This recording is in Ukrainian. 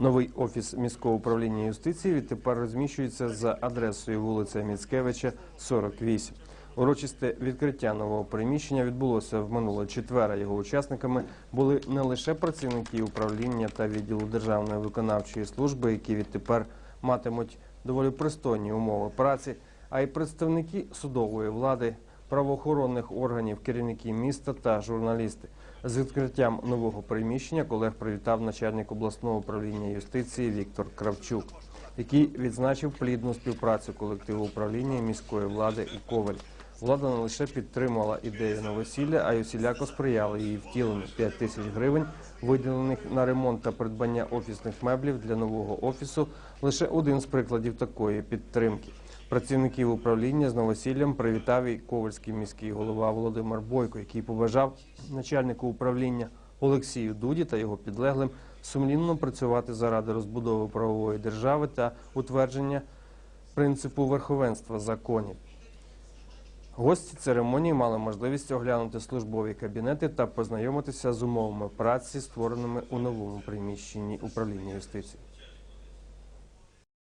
Новий офіс міського управління юстиції відтепер розміщується за адресою вулиця Міцкевича, 48. Урочисте відкриття нового приміщення відбулося в минуле четвера. Його учасниками були не лише працівники управління та відділу державної виконавчої служби, які відтепер матимуть доволі пристойні умови праці, а й представники судової влади, правоохоронних органів, керівники міста та журналісти. З відкриттям нового приміщення колег привітав начальник обласного управління юстиції Віктор Кравчук, який відзначив плідну співпрацю колективу управління міської влади і Коваль. Влада не лише підтримала ідею новосілля, а й усіляко сприяла її втіленню. 5 тисяч гривень, виділених на ремонт та придбання офісних меблів для нового офісу, лише один з прикладів такої підтримки. Працівників управління з новосіллям привітав і ковальський міський голова Володимир Бойко, який побажав начальнику управління Олексію Дуді та його підлеглим сумлінно працювати заради розбудови правової держави та утвердження принципу верховенства законів. Гості церемонії мали можливість оглянути службові кабінети та познайомитися з умовами праці, створеними у новому приміщенні управління юстиції.